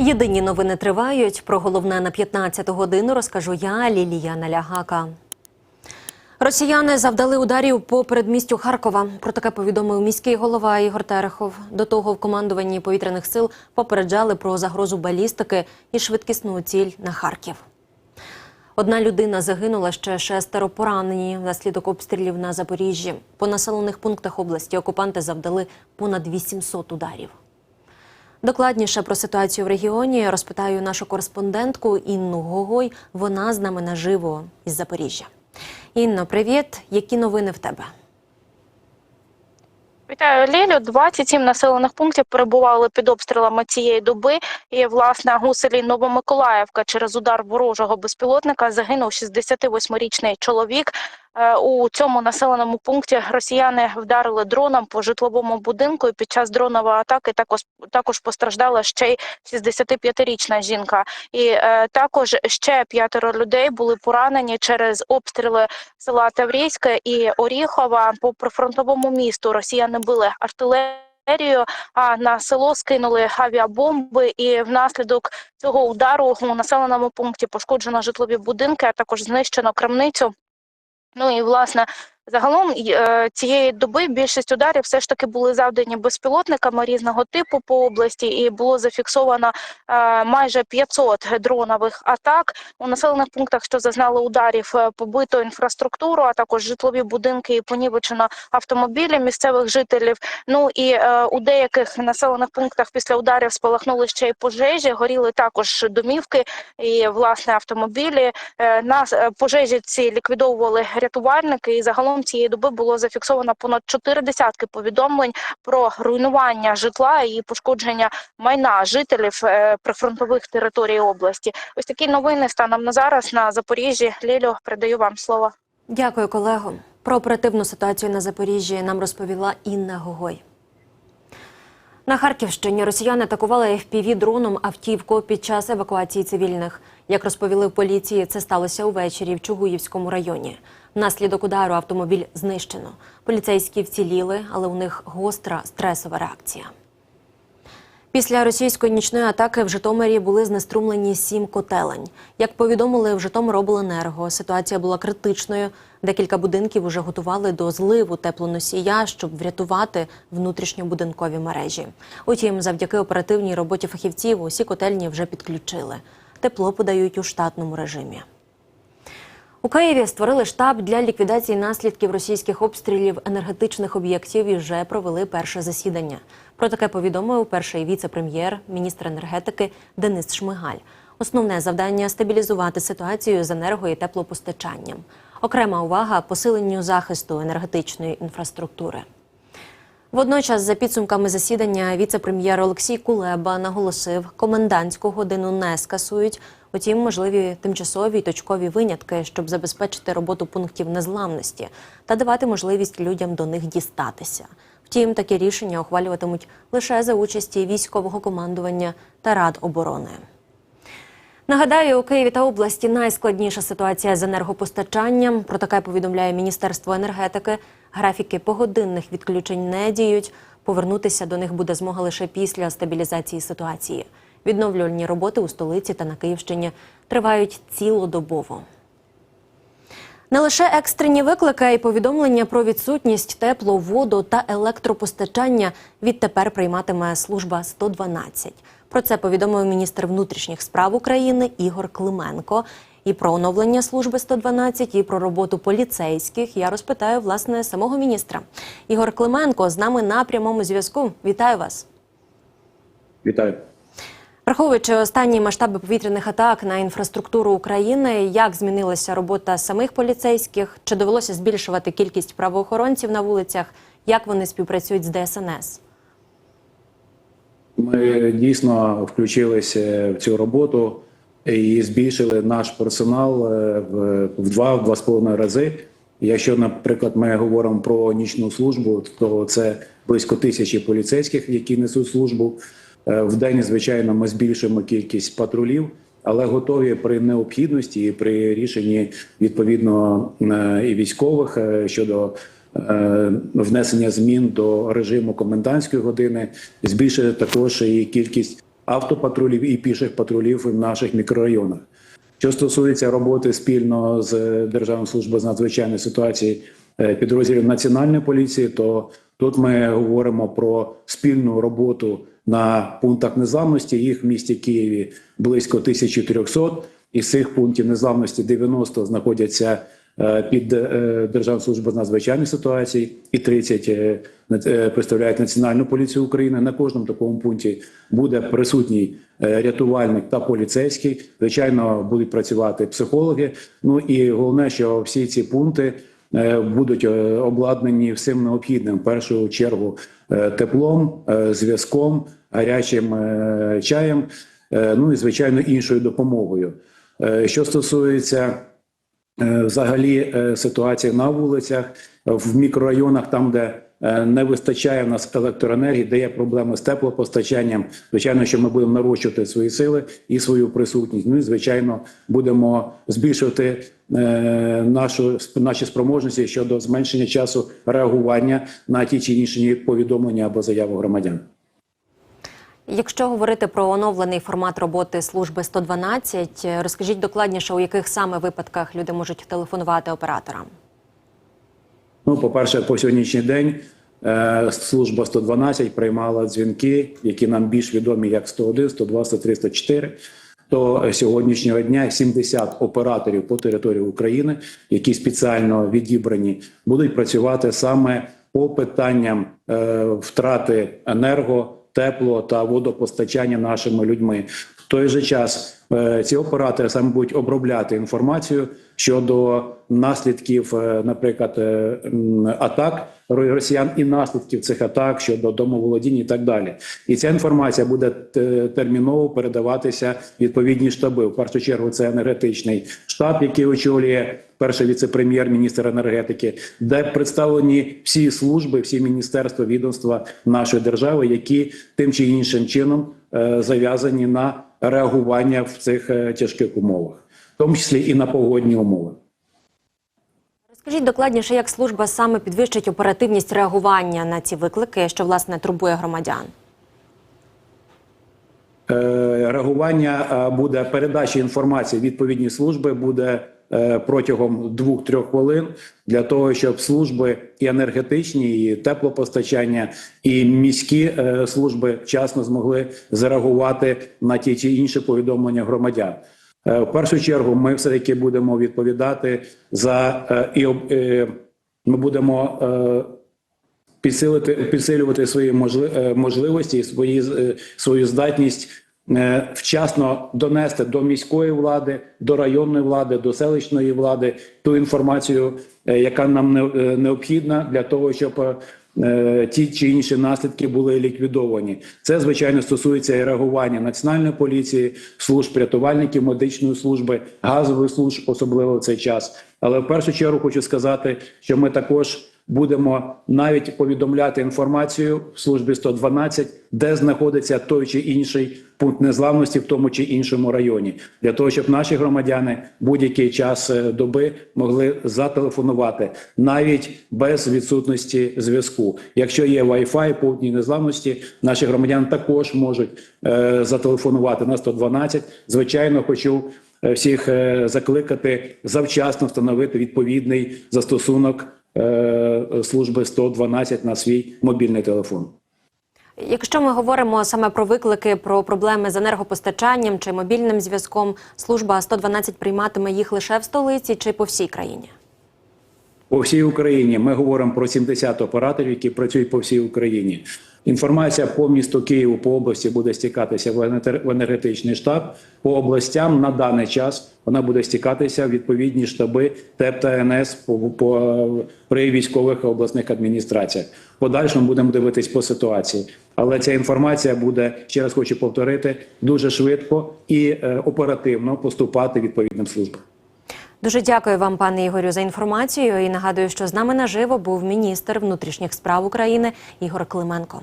Єдині новини тривають. Про головне на 15 годину розкажу я, Лілія Налягака. Росіяни завдали ударів по передмістю Харкова. Про таке повідомив міський голова Ігор Терехов. До того в командуванні повітряних сил попереджали про загрозу балістики і швидкісну ціль на Харків. Одна людина загинула, ще шестеро поранені внаслідок обстрілів на Запоріжжі. По населених пунктах області окупанти завдали понад 800 ударів. Докладніше про ситуацію в регіоні розпитаю нашу кореспондентку Інну Гогой. Вона з нами наживо із Запоріжжя. Інно, привіт. Які новини в тебе? Вітаю, Лілю. 27 населених пунктів перебували під обстрілами цієї доби. І, власне, у селі Новомиколаївка через удар ворожого безпілотника загинув 68-річний чоловік. Е, У цьому населеному пункті росіяни вдарили дроном по житловому будинку. І під час дронової атаки також також постраждала ще й 65-річна жінка. І е, також ще п'ятеро людей були поранені через обстріли села Таврійське і Оріхова по прифронтовому місту. Росіяни били артилерію. А на село скинули авіабомби, і внаслідок цього удару у населеному пункті пошкоджено житлові будинки, а також знищено крамницю. Ну і власне загалом е, цієї доби більшість ударів все ж таки були завдані безпілотниками різного типу по області, і було зафіксовано е, майже 500 дронових атак у населених пунктах, що зазнали ударів, е, побито інфраструктуру, а також житлові будинки і понівечено автомобілі місцевих жителів. Ну і у деяких населених пунктах після ударів спалахнули ще й пожежі, горіли також домівки і власне автомобілі. Е, пожежі ці ліквідовували рятувальники, і загалом цієї доби було зафіксовано понад чотири десятки повідомлень про руйнування житла і пошкодження майна жителів е, прифронтових територій області. Ось такі новини станом на зараз на Запоріжжі. Лілю, передаю вам слово. Дякую, колего. Про оперативну ситуацію на Запоріжжі нам розповіла Інна Гогой. На Харківщині росіяни атакували fpv дроном автівку під час евакуації цивільних. Як розповіли в поліції, це сталося увечері в Чугуївському районі. Внаслідок удару автомобіль знищено. Поліцейські вціліли, але у них гостра стресова реакція. Після російської нічної атаки в Житомирі були знеструмлені сім котелень. Як повідомили в Житомиробленерго, ситуація була критичною. Декілька будинків уже готували до зливу теплоносія, щоб врятувати внутрішньобудинкові мережі. Утім, завдяки оперативній роботі фахівців усі котельні вже підключили. Тепло подають у штатному режимі. У Києві створили штаб для ліквідації наслідків російських обстрілів енергетичних об'єктів і вже провели перше засідання. Про таке повідомив перший віце-прем'єр, міністр енергетики Денис Шмигаль. Основне завдання стабілізувати ситуацію з енерго і теплопостачанням. Окрема увага посиленню захисту енергетичної інфраструктури. Водночас, за підсумками засідання, віце-прем'єр Олексій Кулеба наголосив, комендантську годину не скасують. Утім, можливі тимчасові й точкові винятки, щоб забезпечити роботу пунктів незламності та давати можливість людям до них дістатися. Втім, такі рішення ухвалюватимуть лише за участі військового командування та рад оборони. Нагадаю, у Києві та області найскладніша ситуація з енергопостачанням. Про таке повідомляє Міністерство енергетики. Графіки погодинних відключень не діють. Повернутися до них буде змога лише після стабілізації ситуації. Відновлювальні роботи у столиці та на Київщині тривають цілодобово. Не лише екстрені виклики, а й повідомлення про відсутність тепло, воду та електропостачання відтепер прийматиме служба 112. Про це повідомив міністр внутрішніх справ України Ігор Клименко. І про оновлення служби 112, і про роботу поліцейських я розпитаю власне самого міністра. Ігор Клименко з нами на прямому зв'язку. Вітаю вас. Вітаю. Враховуючи останні масштаби повітряних атак на інфраструктуру України, як змінилася робота самих поліцейських? Чи довелося збільшувати кількість правоохоронців на вулицях? Як вони співпрацюють з ДСНС? Ми дійсно включилися в цю роботу і збільшили наш персонал е, в в два в два з половиною рази. Якщо, наприклад, ми говоримо про нічну службу, то це близько тисячі поліцейських, які несуть службу. Е, В день, звичайно, ми збільшуємо кількість патрулів, але готові при необхідності і при рішенні відповідно е, і військових е, щодо внесення змін до режиму комендантської години, збільшити також і кількість автопатрулів і піших патрулів в наших мікрорайонах. Що стосується роботи спільно з Державною службою з надзвичайної ситуації підрозділів Національної поліції, то тут ми говоримо про спільну роботу на пунктах незламності. Їх в місті Києві близько 1300. Із цих пунктів незламності 90 знаходяться е, під е, Державну службу з надзвичайних ситуацій, і 30 е, е, представляють Національну поліцію України. На кожному такому пункті буде присутній е, рятувальник та поліцейський. Звичайно, будуть працювати психологи. Ну і головне, що всі ці пункти е, будуть е, обладнані всім необхідним. В першу чергу е, теплом, е, зв'язком, гарячим е, чаєм, е, ну і звичайно іншою допомогою. Е, Що стосується е, взагалі е, ситуації на вулицях, в мікрорайонах, там, де е, не вистачає в нас електроенергії, де є проблеми з теплопостачанням. Звичайно, що ми будемо нарощувати свої сили і свою присутність. Ну і звичайно, будемо збільшувати е, нашу наші спроможності щодо зменшення часу реагування на ті чи інші повідомлення або заяви громадян. Якщо говорити про оновлений формат роботи служби 112, е, розкажіть докладніше, у яких саме випадках люди можуть телефонувати операторам. Ну, по-перше, по сьогоднішній день е, служба 112 приймала дзвінки, які нам більш відомі як 101, 102, 103, 104. То сьогоднішнього дня 70 операторів по території України, які спеціально відібрані, будуть працювати саме по питанням е, втрати енерго, тепло та водопостачання нашими людьми. Той же час е, ці оператори саме будуть обробляти інформацію щодо наслідків, е, наприклад, е, атак росіян і наслідків цих атак щодо домоволодінь і так далі. І ця інформація буде терміново передаватися відповідні штаби. В першу чергу це енергетичний штаб, який очолює перший віце-прем'єр-міністр енергетики, де представлені всі служби, всі міністерства, відомства нашої держави, які тим чи іншим чином е, зав'язані на реагування в цих е, тяжких умовах, в тому числі і на погодні умови. Розкажіть докладніше, як служба саме підвищить оперативність реагування на ці виклики, що власне турбує громадян. Е, реагування буде передача інформації відповідні служби буде протягом 2-3 хвилин для того, щоб служби і енергетичні, і теплопостачання, і міські е, служби вчасно змогли зареагувати на ті чи інші повідомлення громадян. Е, В першу чергу ми все таки будемо відповідати за е, і е, ми будемо. е, підсилити підсилювати свої е, можливості, і свої е, свою здатність е, вчасно донести до міської влади, до районної влади, до селищної влади ту інформацію, е, яка нам е, необхідна для того, щоб е, ті чи інші наслідки були ліквідовані. Це звичайно стосується і реагування національної поліції, служб рятувальників, медичної служби, газових служб, особливо в цей час. Але в першу чергу хочу сказати, що ми також будемо навіть повідомляти інформацію в службі 112, де знаходиться той чи інший пункт незламності в тому чи іншому районі, для того, щоб наші громадяни будь-який час е, доби могли зателефонувати навіть без відсутності зв'язку. Якщо є Wi-Fi, пункт незламності, наші громадяни також можуть е, зателефонувати на 112. Звичайно, хочу е, всіх е, закликати завчасно встановити відповідний застосунок служби 112 на свій мобільний телефон. Якщо ми говоримо саме про виклики, про проблеми з енергопостачанням чи мобільним зв'язком, служба 112 прийматиме їх лише в столиці чи по всій країні. По всій Україні ми говоримо про 70 операторів, які працюють по всій Україні. Інформація по місту Києву по області буде стікатися в енергетичний штаб. По областям на даний час вона буде стікатися в відповідні штаби ТЕП та НС по, по при військових обласних адміністраціях. Подальшому будемо дивитись по ситуації. Але ця інформація буде ще раз хочу повторити дуже швидко і е, оперативно поступати відповідним службам. Дуже дякую вам, пане Ігорю, за інформацію. І нагадую, що з нами наживо був міністр внутрішніх справ України Ігор Клименко.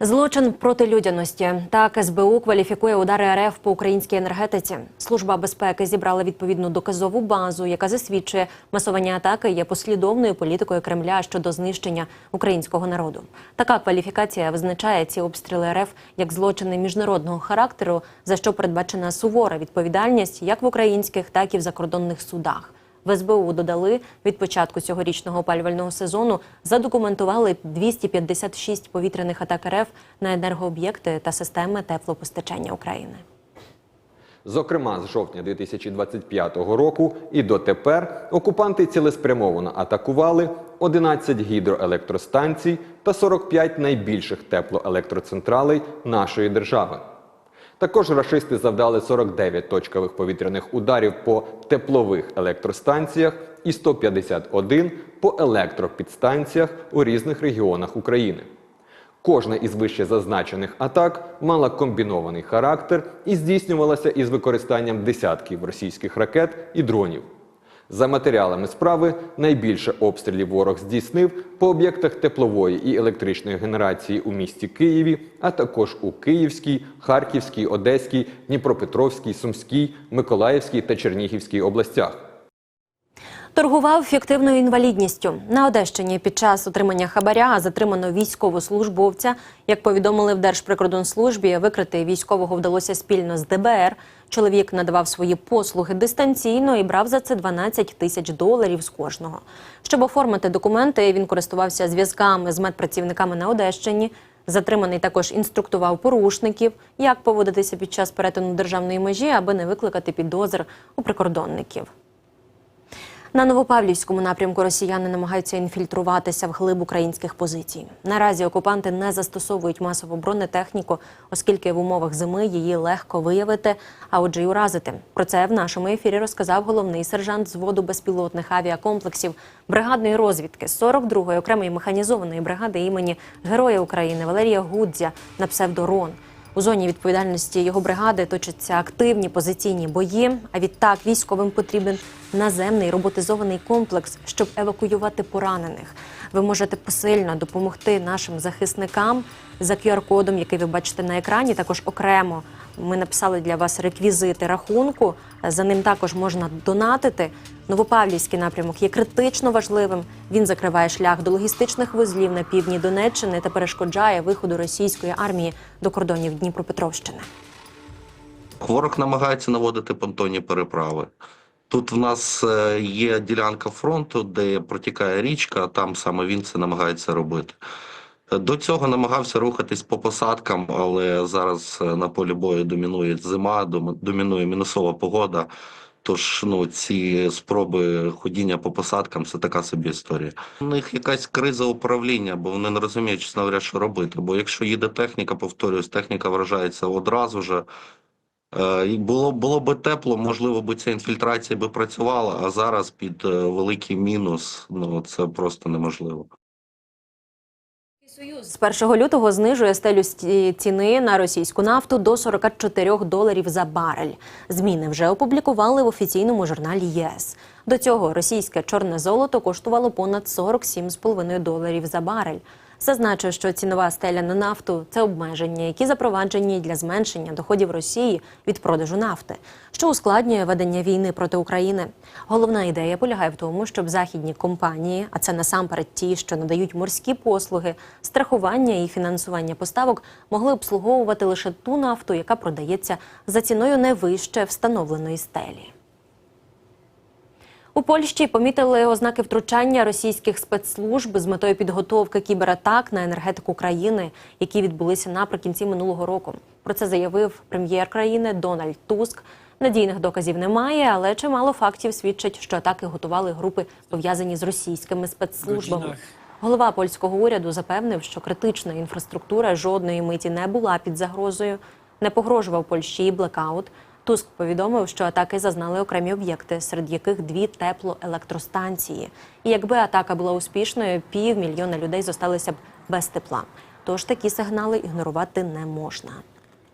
Злочин проти людяності. Так СБУ кваліфікує удари РФ по українській енергетиці. Служба безпеки зібрала відповідну доказову базу, яка засвідчує масовані атаки є послідовною політикою Кремля щодо знищення українського народу. Така кваліфікація визначає ці обстріли РФ як злочини міжнародного характеру, за що передбачена сувора відповідальність як в українських, так і в закордонних судах. В СБУ додали від початку цьогорічного опалювального сезону задокументували 256 повітряних атак РФ на енергооб'єкти та системи теплопостачання України. Зокрема, з жовтня 2025 року і дотепер окупанти цілеспрямовано атакували 11 гідроелектростанцій та 45 найбільших теплоелектроцентралей нашої держави. Також рашисти завдали 49 точкових повітряних ударів по теплових електростанціях і 151 по електропідстанціях у різних регіонах України. Кожна із вище зазначених атак мала комбінований характер і здійснювалася із використанням десятків російських ракет і дронів. За матеріалами справи найбільше обстрілів ворог здійснив по об'єктах теплової і електричної генерації у місті Києві, а також у Київській, Харківській, Одеській, Дніпропетровській, Сумській, Миколаївській та Чернігівській областях. Торгував фіктивною інвалідністю на Одещині під час отримання хабаря затримано військовослужбовця. Як повідомили в Держприкордонслужбі, викрити військового вдалося спільно з ДБР. Чоловік надавав свої послуги дистанційно і брав за це 12 тисяч доларів з кожного. Щоб оформити документи, він користувався зв'язками з медпрацівниками на Одещині. Затриманий також інструктував порушників, як поводитися під час перетину державної межі, аби не викликати підозр у прикордонників. На Новопавлівському напрямку росіяни намагаються інфільтруватися в глиб українських позицій. Наразі окупанти не застосовують масову бронетехніку, оскільки в умовах зими її легко виявити, а отже, й уразити. Про це в нашому ефірі розказав головний сержант зводу безпілотних авіакомплексів бригадної розвідки 42-ї окремої механізованої бригади імені Героя України Валерія Гудзя на псевдорон. У зоні відповідальності його бригади точаться активні позиційні бої. А відтак військовим потрібен наземний роботизований комплекс, щоб евакуювати поранених. Ви можете посильно допомогти нашим захисникам за QR-кодом, який ви бачите на екрані. Також окремо ми написали для вас реквізити рахунку. За ним також можна донатити. Новопавлівський напрямок є критично важливим. Він закриває шлях до логістичних вузлів на півдні Донеччини та перешкоджає виходу російської армії до кордонів Дніпропетровщини. Ворог намагається наводити понтонні переправи. Тут в нас е, є ділянка фронту, де протікає річка, там саме він це намагається робити. Е, До цього намагався рухатись по посадкам, але зараз е, на полі бою домінує зима, домінує мінусова погода. Тож ну, ці спроби ходіння по посадкам це така собі історія. У них якась криза управління, бо вони не розуміють, чесно говоря, що робити. Бо якщо їде техніка, повторюсь, техніка вражається одразу же. Е, Було, було би тепло, можливо, би ця інфільтрація би працювала, а зараз під е, великий мінус, ну це просто неможливо. З 1 лютого знижує стелю ціни на російську нафту до 44 доларів за барель. Зміни вже опублікували в офіційному журналі ЄС. До цього російське чорне золото коштувало понад 47,5 доларів за барель. Зазначу, що цінова стеля на нафту це обмеження, які запроваджені для зменшення доходів Росії від продажу нафти, що ускладнює ведення війни проти України. Головна ідея полягає в тому, щоб західні компанії, а це насамперед ті, що надають морські послуги, страхування і фінансування поставок, могли обслуговувати лише ту нафту, яка продається за ціною не вище встановленої стелі. У Польщі помітили ознаки втручання російських спецслужб з метою підготовки кібератак на енергетику країни, які відбулися наприкінці минулого року. Про це заявив прем'єр країни Дональд Туск. Надійних доказів немає, але чимало фактів свідчать, що атаки готували групи пов'язані з російськими спецслужбами. Голова польського уряду запевнив, що критична інфраструктура жодної миті не була під загрозою. Не погрожував Польщі блекаут. Туск повідомив, що атаки зазнали окремі об'єкти, серед яких дві теплоелектростанції. І якби атака була успішною, півмільйона людей зосталися б без тепла. Тож такі сигнали ігнорувати не можна.